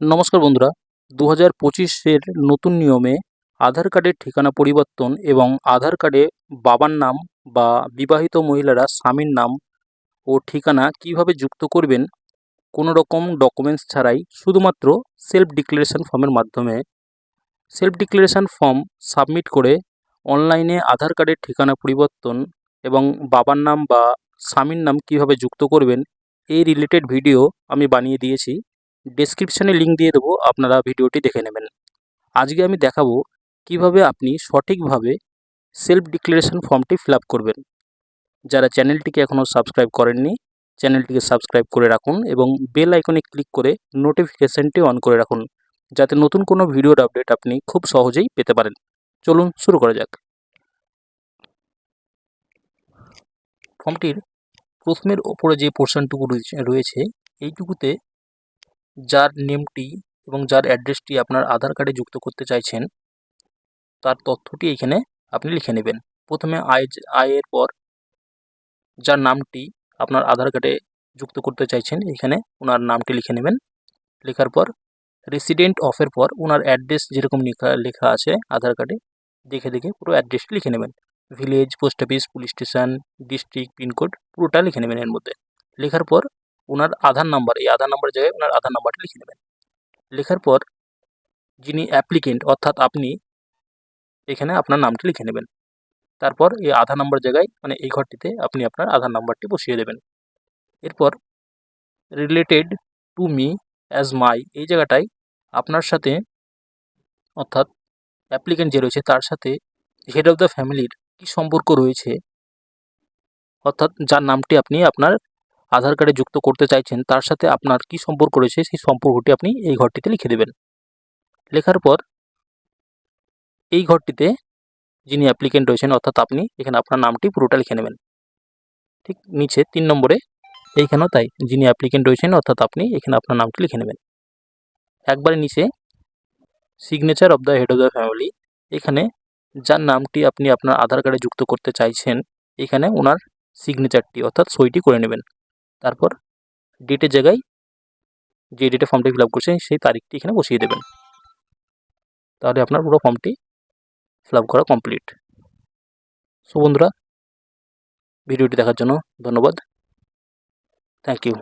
নমস্কার বন্ধুরা দু হাজার পঁচিশের নতুন নিয়মে আধার কার্ডের ঠিকানা পরিবর্তন এবং আধার কার্ডে বাবার নাম বা বিবাহিত মহিলারা স্বামীর নাম ও ঠিকানা কীভাবে যুক্ত করবেন কোনো রকম ডকুমেন্টস ছাড়াই শুধুমাত্র সেলফ ডিক্লারেশন ফর্মের মাধ্যমে। সেলফ ডিক্লারেশন ফর্ম সাবমিট করে অনলাইনে আধার কার্ডের ঠিকানা পরিবর্তন এবং বাবার নাম বা স্বামীর নাম কীভাবে যুক্ত করবেন, এই রিলেটেড ভিডিও আমি বানিয়ে দিয়েছি। ডেসক্রিপশানে লিঙ্ক দিয়ে দেবো, আপনারা ভিডিওটি দেখে নেবেন। আজকে আমি দেখাবো কীভাবে আপনি সঠিকভাবে সেলফ ডিক্লারেশন ফর্মটি ফিল করবেন। যারা চ্যানেলটিকে এখনও সাবস্ক্রাইব করেননি চ্যানেলটিকে সাবস্ক্রাইব করে রাখুন এবং বেল আইকনে ক্লিক করে নোটিফিকেশানটি অন করে রাখুন, যাতে নতুন কোনো ভিডিওর আপডেট আপনি খুব সহজেই পেতে পারেন। চলুন শুরু করা যাক। ফর্মটির প্রথমের ওপরে যে পোর্শনটুকু রয়েছে, এইটুকুতে যার নেমটি এবং যার অ্যাড্রেসটি আপনার আধার কার্ডে যুক্ত করতে চাইছেন, তার তথ্যটি এখানে আপনি লিখে নেবেন। প্রথমে আয় আয়ের পর যার নামটি আপনার আধার কার্ডে যুক্ত করতে চাইছেন, এখানে ওনার নামটি লিখে নেবেন। লেখার পর রেসিডেন্ট অফের পর ওনার অ্যাড্রেস যেরকম লেখা লেখা আছে আধার কার্ডে, দেখে দেখে পুরো অ্যাড্রেসটি লিখে নেবেন। Village post office police station district pin code পুরোটা লিখে নেবেন এর মধ্যে। লেখার পর ওনার আধার নাম্বার, এই আধার নাম্বার জায়গায় ওনার আধার নাম্বারটা লিখে নেবেন। লেখার পর যিনি অ্যাপ্লিকেন্ট অর্থাৎ আপনি, এখানে আপনার নামটি লিখে নেবেন। তারপর এই আধার নাম্বার জায়গায় মানে এই ঘরটিতে আপনি আপনার আধার নাম্বারটি বসিয়ে দেবেন। এরপর related to me as my এই জায়গাটায় আপনার সাথে, অর্থাৎ অ্যাপ্লিকেন্ট যে রয়েছে তার সাথে হেড অফ দ্য ফ্যামিলির কী সম্পর্ক রয়েছে, অর্থাৎ যার নামটি আপনি আপনার আধার কার্ডে যুক্ত করতে চাইছেন, তার সাথে আপনার কী সম্পর্ক রয়েছে সেই সম্পর্কটি আপনি এই ঘরটিতে লিখে দেবেন। লেখার পর এই ঘরটিতে যিনি অ্যাপ্লিকেন্ট রয়েছেন, অর্থাৎ আপনি, এখানে আপনার নামটি পুরোটা লিখে নেবেন। ঠিক নিচে তিন নম্বরে, এইখানেও তাই, যিনি অ্যাপ্লিকেন্ট রয়েছেন, অর্থাৎ আপনি, এখানে আপনার নামটি লিখে নেবেন। একবারে নিচে signature of the head of the family এখানে যার নামটি আপনি আপনার আধার কার্ডে যুক্ত করতে চাইছেন, এখানে ওনার সিগনেচারটি অর্থাৎ সইটি করে নেবেন। তারপর ডেটের জায়গায় যে ডেটে ফর্মটি ফিল আপ করছেন, সেই তারিখটি এখানে বসিয়ে দেবেন। তাহলে আপনার পুরো ফর্মটি ফিল আপ করা কমপ্লিট সো বন্ধুরা, ভিডিওটি দেখার জন্য ধন্যবাদ। Thank you